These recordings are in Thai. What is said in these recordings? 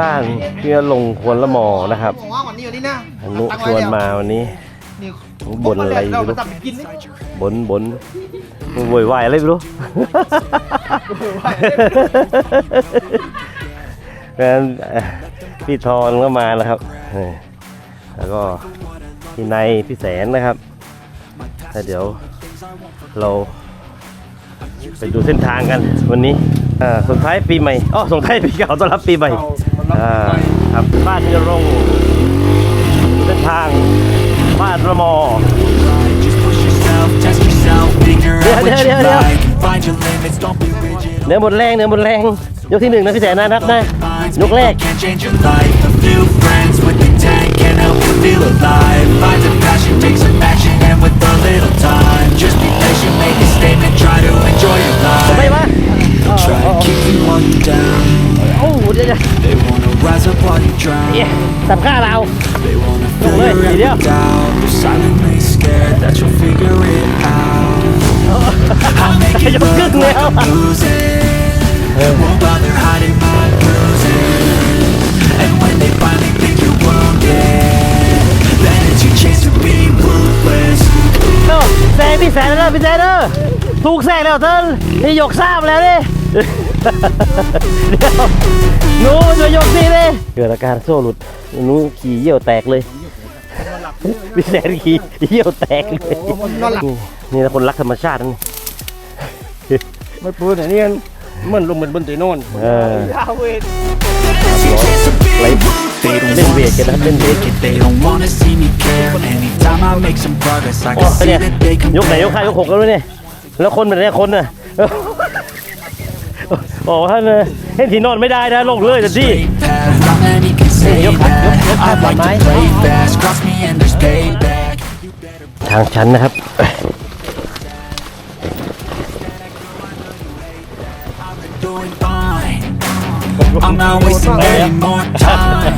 ก็ออกทริปที่บ้านเพื่อลงควนละหมอนะครับผมว่าวันนี้วันนี้นะอนุชวนมาวันนี้นี่บ่นอะไรไม่รู้เราตัดไปกินนี่บนบนโวยวายอะไรไม่รู้งั้นเอ่อพี่ทอนก็มาแล้วครับเออแล้วก็พี่ในยพี่แสนนะครับแล้วเดี๋ยวเราไปดูเส้นทางกันวันนี้ อ่าส่งท้ายปีใหม่อ๋อส่งท้ายปีเก่าต้อนรับปีใหม่อ่าครับบ้านที่จะลงเส้นทางบ้านระมอ Just push yourself, test yourself, figure out what Yeah, you yeah, yeah. like. Find your limits, don't be rigid. เนื้อหมดแรงเนื้อหมดแรง ยกที่หนึ่งนะพี่แสนนะนับนะ Minds, ยกแรก people can change your life. A few friends with intent can help you feel alive. Find a passion, take some action, and with a little time, just be patient, make a statement, try to enjoy your ไม่ life. วะ They'll try to keep you while you're down. โอ้โหเดี๋ยวเดี๋ยว They wanna rise up while you เอ๊ะ drown. สับข้าเรา They wanna Don't fill let your me every down. doubt. They're silently scared that you'll figure it out. I'll make it You're look good like now. I'm losing. Won't bother hiding my bruises. And when they finally think you're wounded, then it's your chance to be ruthless. โอ้แซงพี่แสนแล้วพี่แสนเออถูกแซงแล้วเธอนี่ยกทราบแล้วดิ เดี๋ยวหนูจะยกนี่เลยเกิดอาการโซ่หลุดหนูขี่เยี่ยวแตกเลยพี่แสนขี่เยี่ยวแตกเลยนอนหลับนี่นี่นะคนรักธรรมชาตินั่นไม่ปืนอันนี้มันมันลงเหมือนบนตีโน่นเออยาวเวท It's your chance to be Like, ruthless. They don't Lên wanna việc kìa đó, see lên me việc. make it. They don't wanna see me care. Anytime I make some progress, I โอ้ can see เนี่ย that they ยกไหนยก compare. ข้ายกหกแล้วด้วยเนี่ยแล้วคนเป็นไงคนน่ะ โอ้ท่านเห็นที่นอนไม่ได้นะลงเลยแต่ที่ Straight path, not many can say Yo, yo, that. yo, I like mày. to play fast, cross me and there's payback. ทางชันนะครับ Doing fine. I'm not wasting any more time.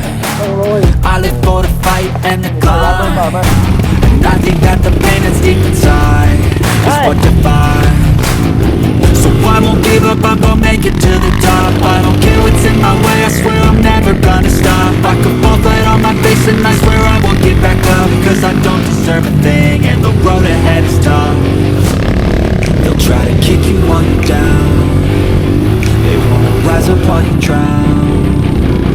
I live for the fight and the climb. And I think that the pain that's deep inside is Hey. what defines. So I won't give up, I will make it to the top. I don't care what's in my way, I swear I'm never gonna stop. I could fall flat on my face and I swear I won't get back up Cause I don't deserve a thing and the road ahead is tough. They'll try to kick you while you're down. They wanna rise up while you drown.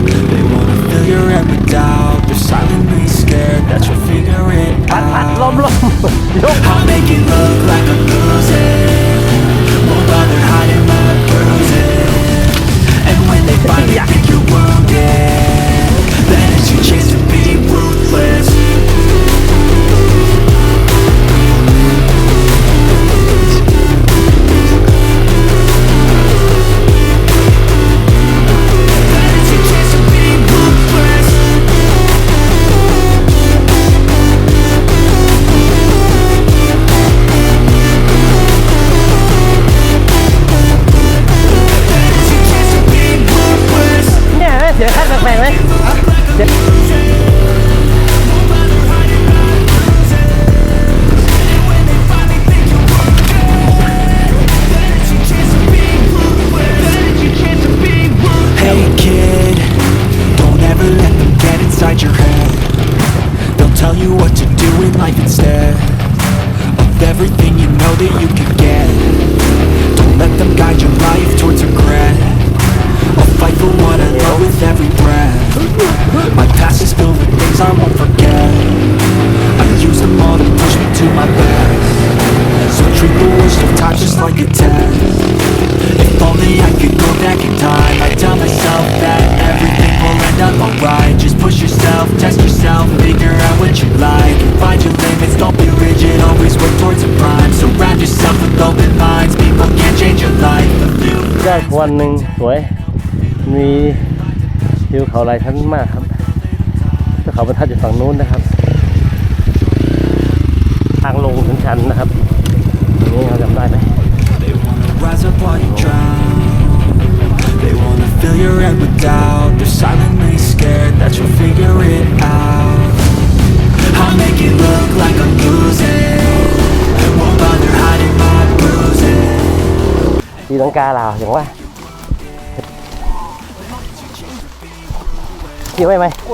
They wanna fill your every doubt. They're silently scared that you'll figure it out. I'll make it look like a losing. Won't bother of everything you know that you can get. Don't let them guide your life towards regret. I'll fight for what I love with every breath. My past is filled with things I won't forget. I use them all to push me to my best. So treat the worst of times just like a test. If only I could go back in time I'd tell myself that everything will end up alright Just push yourself, test yourself, figure out what you like Find your limits, don't be rigid, always work towards a prime Surround yourself with open minds, people can change your life A few ได้วันหนึ่งสวย มีทิวเขาหลายชั้นมากครับถ้าเขาบรรทัดอยู่ฝั่งนู้นนะครับ ทางลงถึงชันนะครับ นี่เราจำได้ไหม They wanna rise up while you drown They wanna fill your head with doubt They're silently scared that you'll figure it out I'll make it look like I'm losing Won't bother hiding my bruises ตีลังกาลาวอย่างว่า เกี่ยวไว้ไหม ก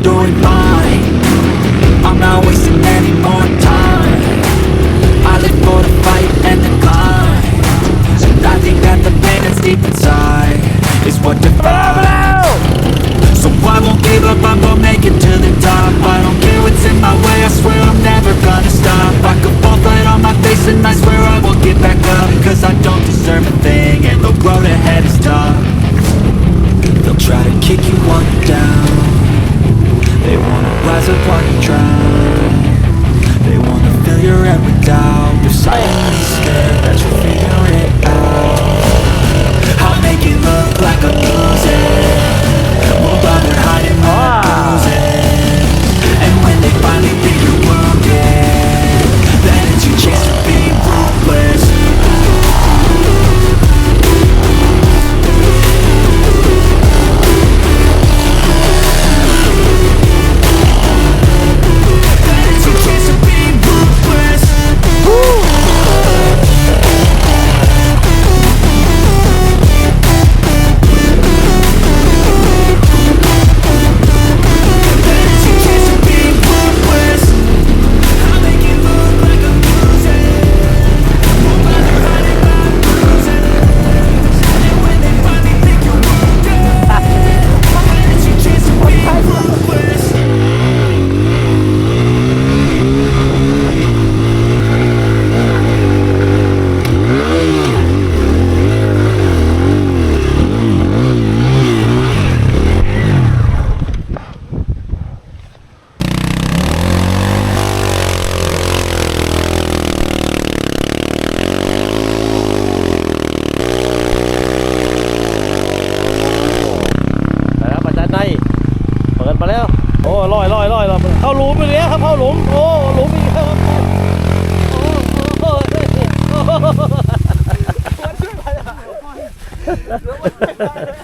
wanna rise up while you drown They wanna fill your head with doubt You're silently scared that you'll figure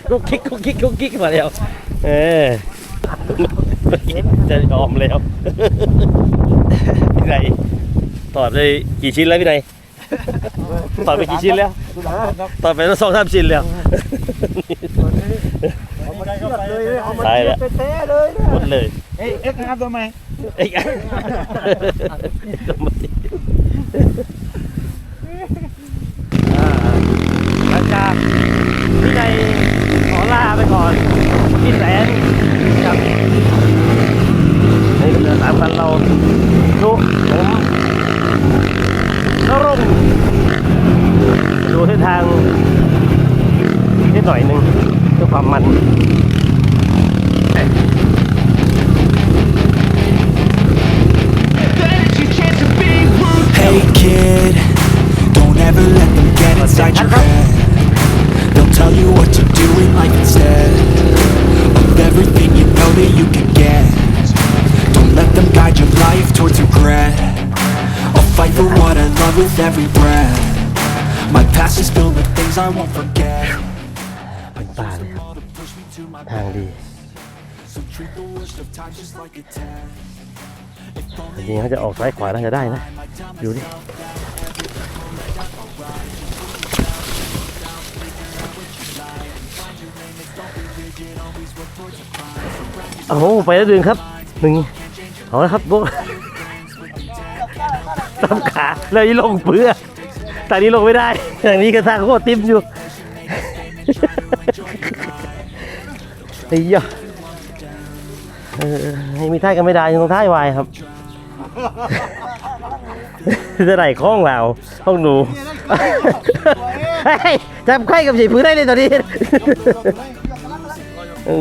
กุ๊กกิ๊กกุ๊กกิ๊กกุ๊กกิ๊กมาแล้ว เออจะยอมแล้วพี่นายตอบได้กี่ชิ้นแล้วพี่นายตอบไปกี่ชิ้นแล้วตอบไปแล้วสองสามชิ้นแล้วเอามาเชือดเลยเอามาตายเชืแล้วเตะๆเลยหมดเลยเอ้ยเอ็กซ์นะครับตัวใหม่เอ้ยอ่าหลังจากพี่ในขอ ลาไปก่อนพี่แสนกับนี่เดินตามกันเราดูผมนรงค์ดูทิศทางนิดหน่อยหนึ่งเพื่อความมัน Hey kid, don't ever let them get inside your head They'll tell you what to do in life instead Of everything you know that you can get Don't let them guide your life towards regret I'll fight for what I love with every breath My past is filled with things I won't forget ป่าเลยครับทางดี So treat the worst of times just like a test จริงๆเขาจะออกซ้ายขวาน่าจะได้นะ ดูดิ โอ้โหไปแล้วดึงครับหนึ่งเอาละครับพวกตามขาแล้วนี่ลงเพื่อทางนี้ลงไม่ได้ทางนี้ก็ทางโคตรติ้มอยู่ไอ้ยะเออให้มีท่ายกันไม่ได้ยังต้องท่ายวายครับจะไหนข้องเราห้องหนูฮ้ย จับไข่กับสีพื้นได้เลยตอนนี้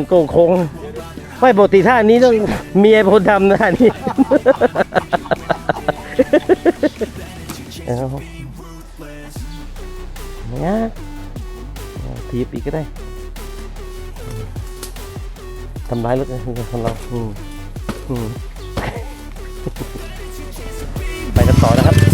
โกงคงไม่ปกติท่านี้ต้องเมียเป็นคนทำนะท่านี้เอาเนี่ยทีบอีกก็ได้ทำร้ายรถของเราไปกันต่อนะครับ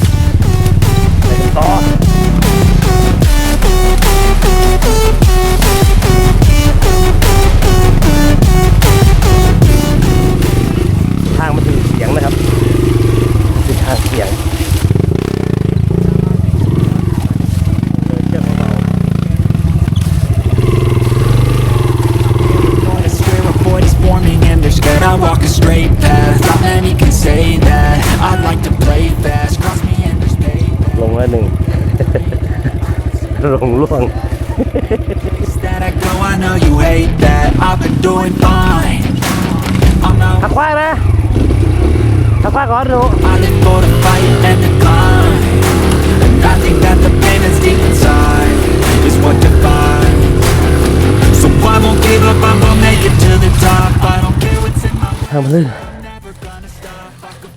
ลงแล้วหนึ่งลงล่วง Place that I go, I know you hate that I've been doing fine I'm หัก not ขวานะหักขวาก่อนหนู I live for the fight and the climb And I think that the pain that's deep inside Is what defines So I won't give up, I'm gonna make it to the top I don't care what's in my ทางมันลื่น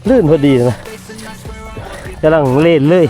ลื่นพอดีนะกำลังเล่นเลย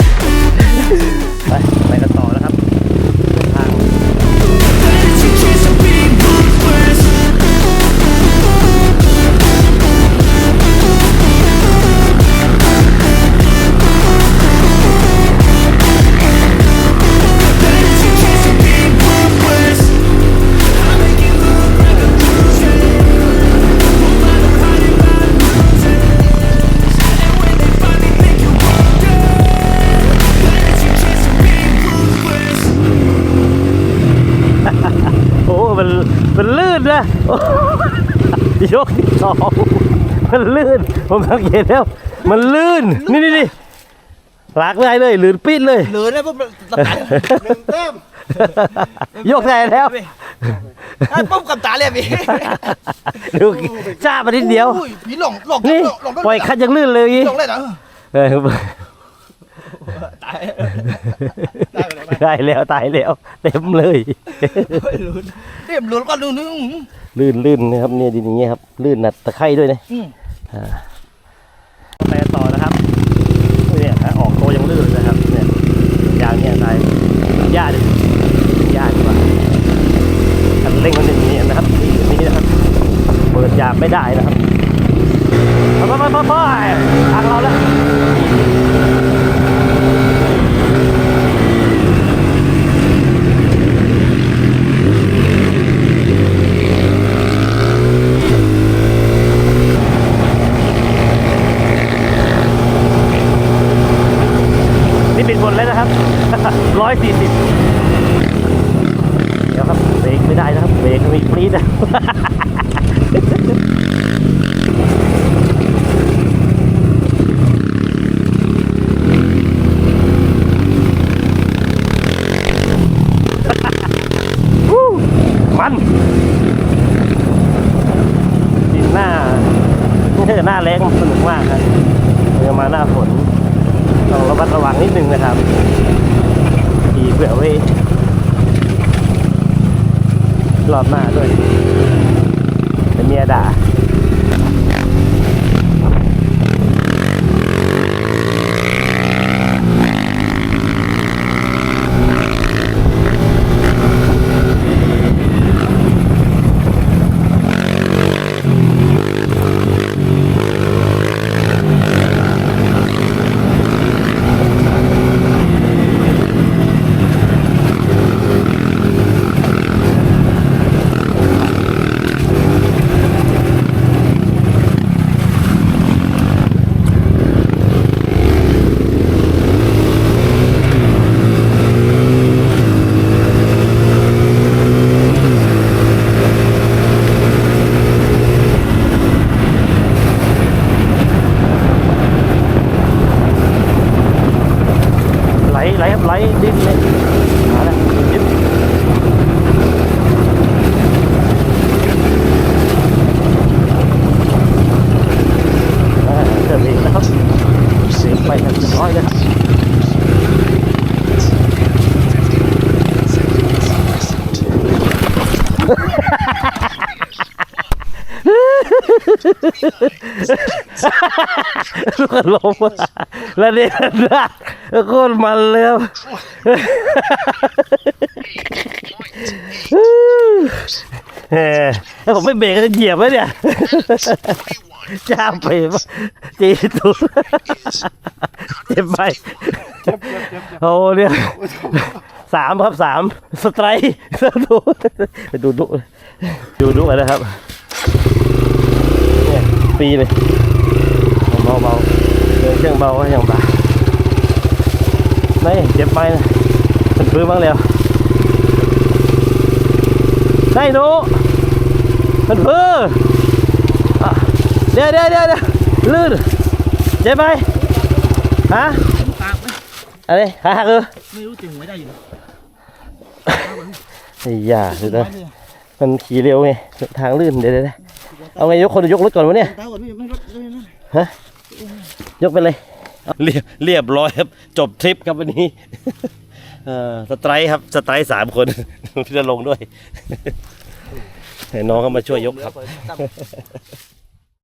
มันมันลื่นนะโอ้ยกที่สองมันลื่น ผมสังเกตแล้ว มันลื่น นี่นี่นี่หลากได้เลยลื่นปิดเลย เหลือนะพวกตะไคร้หนึ่งแต้มยกได้แล้วไอ้ปุ๊บกับตาเลยพี่ดูจ้ามานิดเดียว อุ้พี่หลงหลงนี่หลงหลงปล่อยคันยังลื่นเลยอย่างงี้หลงเลยนะเออ ตายได้ไปแล้วนะได้แล้วตายแล้ว เต็มเลยลุ้นเต็มลุ้นก็ลุ้นนึงลื่นลื่นนะครับเนี่ยดินอย่างเงี้ยครับลื่นหนัดตะไคร้ด้วยนะอืมไปต่อนะครับเนี่ยถ้าออกตัวยังลื่นนะครับเนี่ยยางเนี่ยตายหญ้าดิหญ้าดีกว่าคันเร่งมันอย่างนี้นะครับนี่อย่างนี้นะครับเปิดยางไม่ได้นะครับไปไปไปไปไปทางเราแล้ว ไม่สี่สิบเดี๋ยวครับเบรกไม่ได้นะครับเบรกมีปรี๊ดนะมันดินหน้านี่ถ้าเล้าแรงสนุกมากครับเดี๋ยวมาหน้าฝนต้องระมัดระวังนิดนึงนะครับีเผื่อไว้รอบหน้าด้วยเป็นเมียด่า ไหลดิ้น เลยมาแล้วดิ้นอ่าเสร็จแล้วนะครับเสียงไปทางเรียบร้อยแล้วครับลูกลมอะแล้วเนี่ยนะโคตรมันเลยครับเออถ้าผมไม่เบรกก็จะเหยียบไว้เนี่ยจ้ามไปปะจีตูดเจ็บไปโอ้เนี่ยสามครับสามสไตร์ดูไปดูดุดูดุไปนะครับเนี่ยปีเลยเบาเบาๆเดินเครื่องเบาก็ยังบา ไม่เจ็บไปนะมันพื้นบ้างแล้วได้หนูมันพื้นเดี๋ยวเดี๋ยวเดี๋ยวเดี๋ยวลื่นเจ็บไหมฮะอะไรขาหักเออไม่รู้จริงไม่ได้อยู่ไอ้ยาเดี๋ยนะมันขี่เร็วไงทางลื่นเดี๋ยวเดี๋ยวเอาไงยกคนยกรถก่อนวะเนี่ยฮะยกไปเลย เรียบเรียบร้อยครับ จบทริปครับวันนี้สไตร์ครับสไตร์สามคนพี่จะลงด้วยให้น้องเขามาช่วยยกครับ